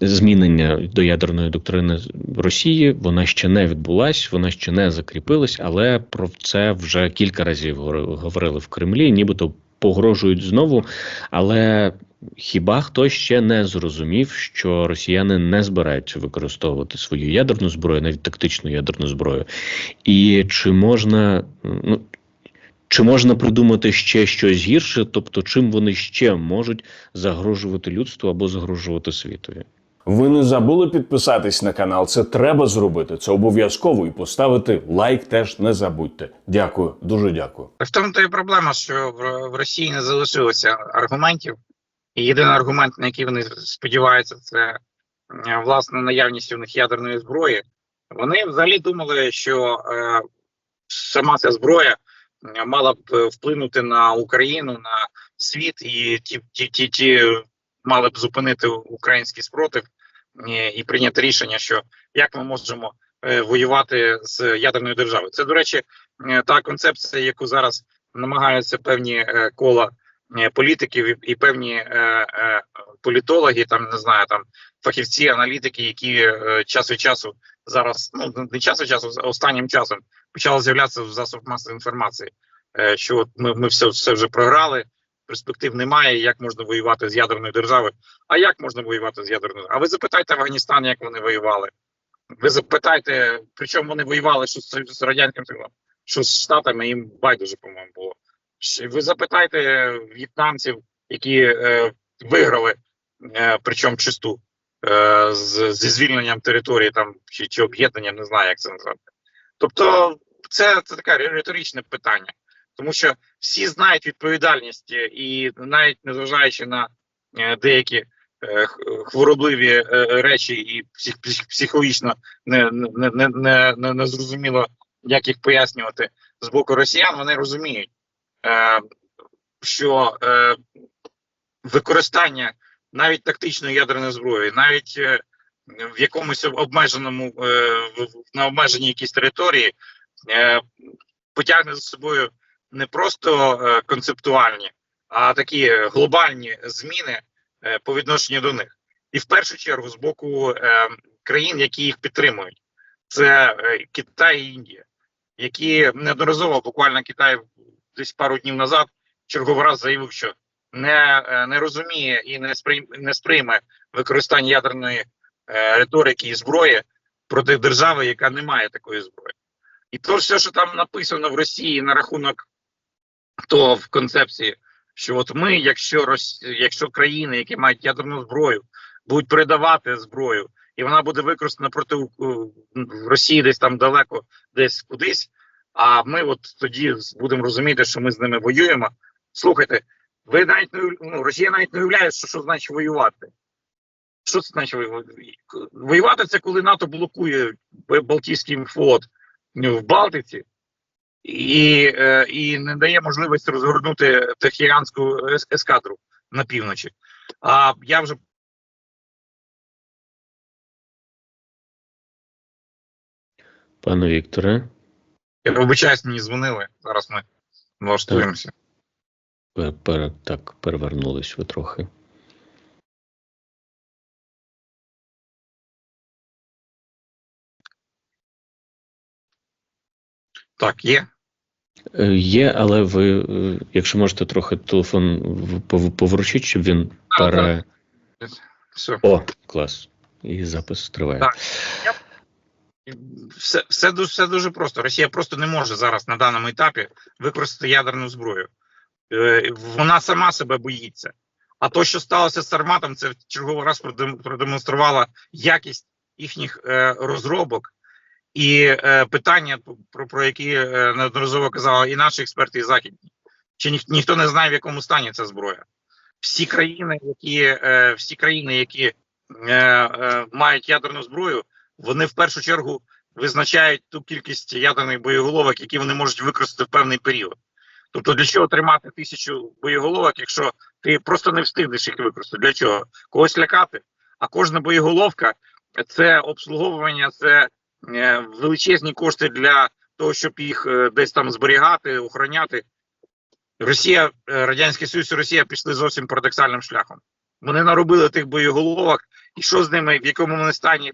змінення до ядерної доктрини Росії вона ще не відбулась, вона ще не закріпилась, але про це вже кілька разів говорили в Кремлі, нібито погрожують знову. Але хіба хтось ще не зрозумів, що росіяни не збираються використовувати свою ядерну зброю, навіть тактичну ядерну зброю, і чи можна ну. Чи можна придумати ще щось гірше, тобто чим вони ще можуть загрожувати людству або загрожувати світові? Ви не забули підписатись на канал. Це треба зробити. Це обов'язково і поставити лайк теж не забудьте. Дякую, дуже дякую. В тому то і проблема, що в Росії не залишилося аргументів, і єдиний аргумент, на який вони сподіваються, це власне наявність у них ядерної зброї. Вони взагалі думали, що е, сама ця зброя мала б вплинути на Україну, на світ, і ті, ті, ті, ті мали б зупинити український спротив і прийняти рішення, що як ми можемо е, воювати з ядерною державою. Це, до речі, е, та концепція, яку зараз намагаються певні е, кола політиків і певні політологи, там не знаю, там фахівці, аналітики, які час від часу зараз ну не час від часу, останнім часом почали з'являтися в засобах масової інформації, що от ми ми все, все вже програли перспектив немає, як можна воювати з ядерною державою. А як можна воювати з ядерною? А ви запитайте Афганістан, як вони воювали. Ви запитайте, причому вони воювали що з радянським Союзом, що з Штатами їм байдуже, по-моєму, було. Ви запитайте в'єтнамців, які е, виграли, е, причому чисту е, з, зі звільненням території там чи, чи об'єднання, не знаю, як це назвати. Тобто, це, це таке риторичне питання тому що всі знають відповідальність, е, і навіть незважаючи на е, деякі е, хворобливі речі, і психологічно не не, не, не, не зрозуміло, як їх пояснювати з боку росіян, вони розуміють, що використання навіть тактичної ядерної зброї, навіть в якомусь обмеженому на обмеженій якійсь території потягне за собою не просто е, концептуальні, а такі глобальні зміни е, по відношенню до них, і в першу чергу з боку е, країн, які їх підтримують, це Китай і Індія, які неодноразово буквально Китай десь пару днів назад черговий раз заявив, що не не розуміє і не сприйме, не сприйме використання ядерної риторики і зброї проти держави, яка не має такої зброї. І то все, що там написано в Росії на рахунок то в концепції, що от ми, якщо Рос... якщо країни, які мають ядерну зброю, будуть передавати зброю, і вона буде використана проти Росії десь там далеко, десь кудись. А ми от тоді будемо розуміти, що ми з ними воюємо. Слухайте, ви навіть не ну, Росія навіть не уявляє, що що значить воювати. Що це значить воювати? Воювати це коли НАТО блокує Балтійський флот в Балтиці і е, і не дає можливості розгорнути Тихоокеанську ескадру на півночі. А я вже Пане Вікторе. Я вибачаюсь, мені дзвонили. Зараз ми влаштуємося. Так, пер, так перевернулись ви трохи. Так, є. Е, є, але ви, е, якщо можете трохи телефон поворучити, щоб він пере. Все. О, клас. І запис триває. Так. Все все, дуже, все дуже просто. Росія просто не може зараз на даному етапі використати ядерну зброю. Е, вона сама себе боїться. А то, що сталося з Сарматом, це в черговий раз продемонструвало якість їхніх розробок і е, питання, про про які е, неодноразово казали і наші експерти, і західні, чи ні, ніхто не знає, в якому стані ця зброя. Всі країни, які е, всі країни, які е, е, мають ядерну зброю, вони в першу чергу визначають ту кількість ядерних боєголовок, які вони можуть використати в певний період. Тобто, для чого тримати тисячу боєголовок, якщо ти просто не встигнеш їх використати? Для чого? Когось лякати? А кожна боєголовка це обслуговування, це величезні кошти для того, щоб їх е, десь там зберігати, охороняти. Росія, е, Радянський Союз і Росія пішли зовсім парадоксальним шляхом. Вони наробили тих боєголовок, і що з ними, в якому вони стані,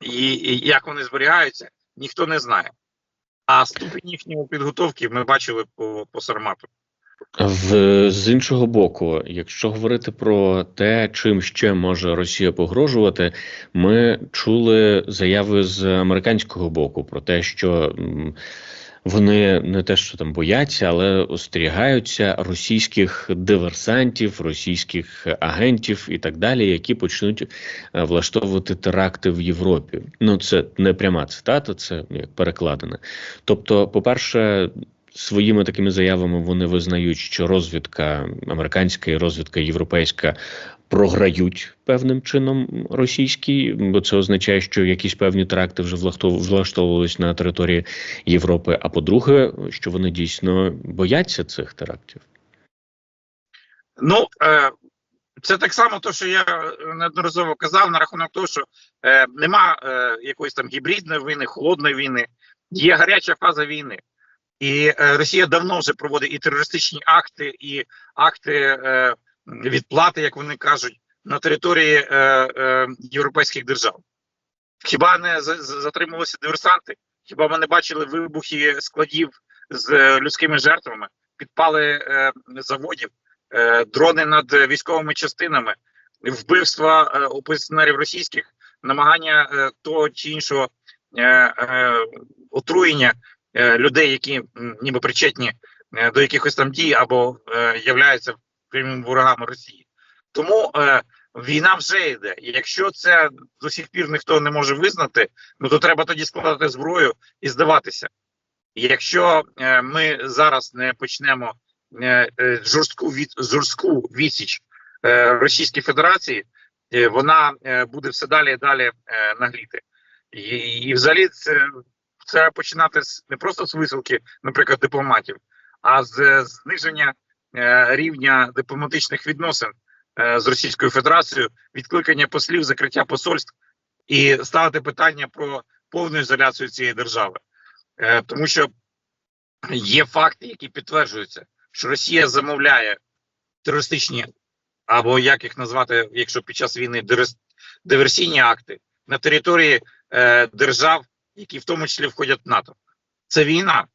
і, і як вони зберігаються, ніхто не знає. А ступінь їхньої підготовки ми бачили по, по Сармату. В з іншого боку, якщо говорити про те, чим ще може Росія погрожувати, ми чули заяви з американського боку про те, що вони не те, що там бояться, але остерігаються російських диверсантів, російських агентів і так далі, які почнуть е, влаштовувати теракти в Європі. Ну це не пряма цитата, це як перекладена. Тобто, по-перше, своїми такими заявами вони визнають, що розвідка американська і розвідка європейська програють певним чином російській, бо це означає, що якісь певні теракти вже влаштов- влаштовувались на території Європи. А по-друге, що вони дійсно бояться цих терактів. Ну, е, це так само, то, що я неодноразово казав на рахунок того, що е, нема е, якоїсь там гібридної війни, холодної війни, є гаряча фаза війни. І е, Росія давно вже проводить і терористичні акти, і акти е, відплати, як вони кажуть, на території е, європейських держав. Хіба не за- за- затримувалися диверсанти? Хіба ми не бачили вибухи складів з людськими жертвами, підпали заводів, дрони над військовими частинами, вбивства опозиціонерів російських, намагання того чи іншого отруєння людей, які ніби причетні е, до якихось там дій або е, являються прямими ворогами Росії. Тому е, війна вже йде. І якщо це до сих пір ніхто не може визнати, ну то треба тоді складати зброю і здаватися. І Якщо е, ми зараз не почнемо е, е, жорстку від жорстку відсіч е, Російській Федерації, е, вона е, буде все далі і далі е, нагліти. І, і взагалі це, це починати з не просто з висилки, наприклад, дипломатів, а з зниження е, рівня дипломатичних відносин е, з Російською Федерацією, відкликання послів, закриття посольств і ставити питання про повну ізоляцію цієї держави. Е, тому що є факти, які підтверджуються, що Росія замовляє терористичні, або як їх назвати, якщо під час війни диверсійні акти на території держав, які в тому числі входять в НАТО. Це війна.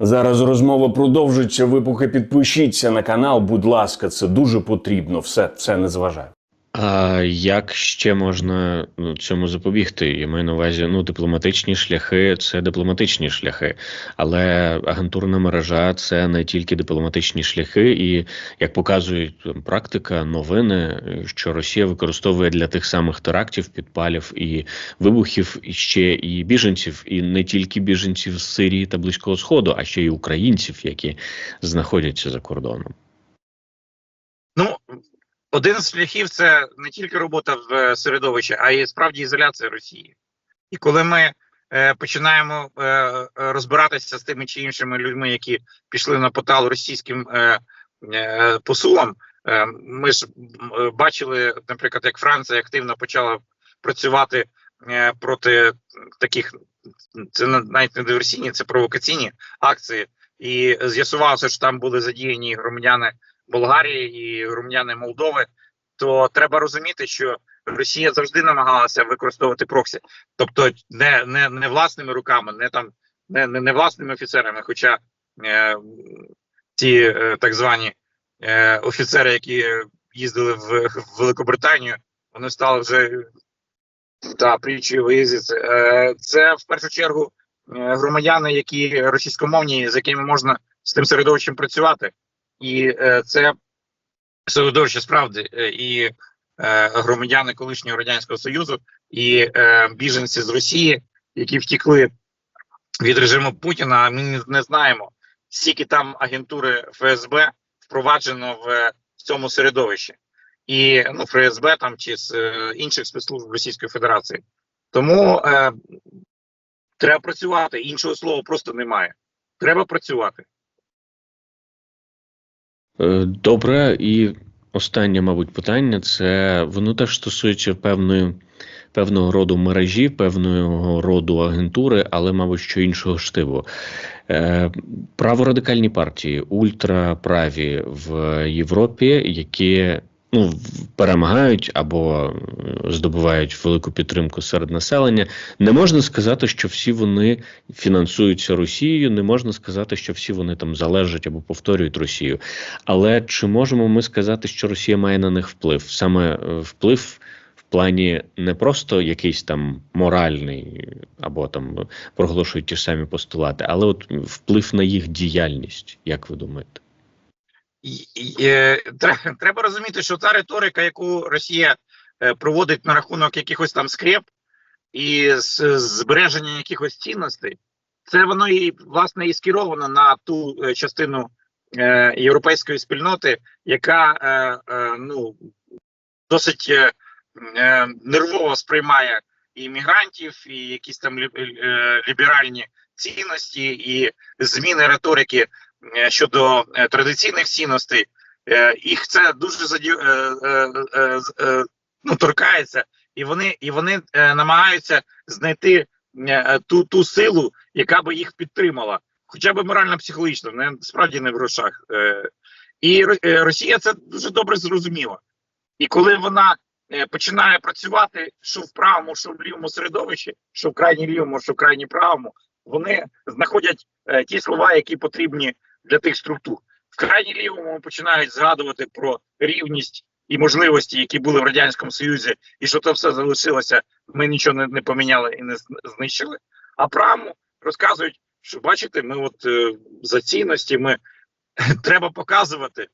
Зараз розмова продовжиться. Ви поки підпишіться на канал, будь ласка, це дуже потрібно. Все, все не зважаю. А як ще можна ну, цьому запобігти? Я маю на увазі, ну, дипломатичні шляхи це дипломатичні шляхи, але агентурна мережа це не тільки дипломатичні шляхи, і як показує практика, новини, що Росія використовує для тих самих терактів, підпалів і вибухів і ще і біженців, і не тільки біженців з Сирії та Близького Сходу, а ще й українців, які знаходяться за кордоном. Ну, один з шляхів це не тільки робота в е, середовищі, а й справді ізоляція Росії. І коли ми е, починаємо е, розбиратися з тими чи іншими людьми, які пішли на потал російським е, е, посулам, е, ми ж е, бачили, наприклад, як Франція активно почала працювати е, проти таких, це на- навіть не диверсійні, це провокаційні акції. І з'ясувалося, що там були задіяні громадяни Болгарії і громадяни Молдови, то треба розуміти, що Росія завжди намагалася використовувати проксі, тобто не, не, не власними руками, не там не, не, не власними офіцерами. Хоча е, ті е, так звані е, офіцери, які їздили в, в Великобританію, вони стали вже та притчою виїзді. Е, це в першу чергу е, громадяни, які російськомовні, з якими можна з тим середовищем працювати. І е, це середовище справді е, і е, громадяни колишнього радянського союзу, і біженці з Росії, які втекли від режиму Путіна. Ми не знаємо, скільки там агентури ФСБ впроваджено в цьому середовищі, і ну ФСБ там чи з е, інших спецслужб Російської Федерації. Тому е, треба працювати. Іншого слова просто немає. Треба працювати. Е, Добре, і останнє, мабуть, питання це воно теж стосується певної, певного роду мережі, певного роду агентури, але, мабуть, що іншого штибу. Е, Праворадикальні партії, ультраправі в Європі, які ну, перемагають або е, здобувають велику підтримку серед населення. Не можна сказати, що всі вони фінансуються Росією, не можна сказати, що всі вони там залежать або повторюють Росію. Але чи можемо ми сказати, що Росія має на них вплив? Саме е, вплив плані не просто якийсь там моральний, або там проголошують ті самі постулати, але от вплив на їх діяльність, як ви думаєте? Е, Треба розуміти, що та риторика, яку Росія е, проводить на рахунок якихось там скреп і з- збереження якихось цінностей, це воно і власне і скеровано на ту е, частину європейської спільноти, яка ну досить нервово сприймає і іммігрантів, і якісь там лі- ліберальні цінності, і зміни риторики щодо е, традиційних цінностей. Е, Їх це дуже заді... е, е, е, е, ну, торкається, і вони, і вони е, намагаються знайти е, ту, ту силу, яка би їх підтримала, хоча б морально-психологічно, не справді не в грошах. Е, І е, Росія це дуже добре зрозуміла. І коли вона е, починає працювати, що в правому, що в лівому середовищі, що в крайній лівому, що в крайній правому, вони знаходять е, ті слова, які потрібні для тих структур. В крайній лівому починають згадувати про рівність і можливості, які були в радянському союзі, і що це все залишилося. Ми нічого не, не поміняли і не знищили. А правому розказують, що бачите, ми от е, за цінності ми треба показувати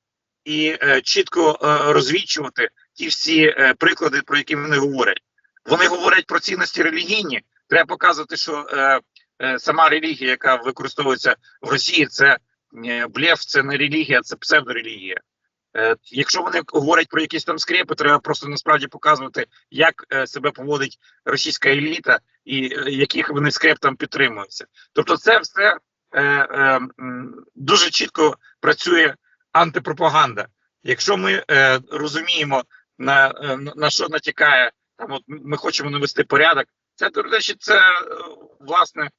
і е, чітко е, розвідчувати ті всі е, приклади, про які вони говорять. Вони говорять про цінності релігійні. Треба показувати, що е, е, сама релігія, яка використовується в Росії, це блеф, це не релігія, це псевдорелігія. Е, якщо вони говорять про якісь там скрепи, треба просто насправді показувати, як е, себе поводить російська еліта і е, яких вони скреп там підтримуються. Тобто, це все е, е, дуже чітко працює антипропаганда. Якщо ми е, розуміємо, на, е, на, що натякає, там от ми хочемо навести порядок, це до речі, це е, власне е,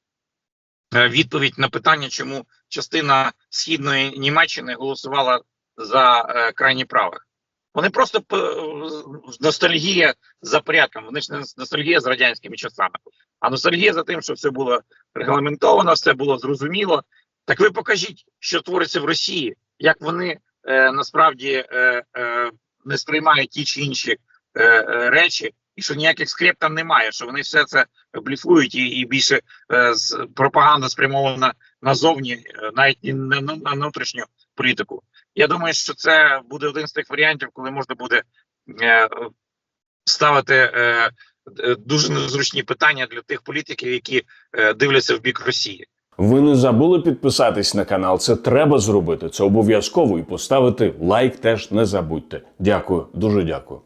відповідь на питання, чому частина східної Німеччини голосувала за е, крайні правих. Вони просто ностальгія за порядком. Вони ж не ностальгія з радянськими часами, а ностальгія за тим, що все було регламентовано, все було зрозуміло. Так ви покажіть, що твориться в Росії, як вони е, насправді е, е, не сприймають ті чи інші е, е, речі, і що ніяких скреп там немає, що вони все це бліфують, і, і більше е, пропаганда спрямована назовні, е, навіть і на, на, на внутрішню політику. Я думаю, що це буде один з тих варіантів, коли можна буде е, ставити е, е, дуже незручні питання для тих політиків, які е, дивляться в бік Росії. Ви не забули підписатись на канал. Це треба зробити. Це обов'язково і поставити лайк теж не забудьте. Дякую, дуже дякую.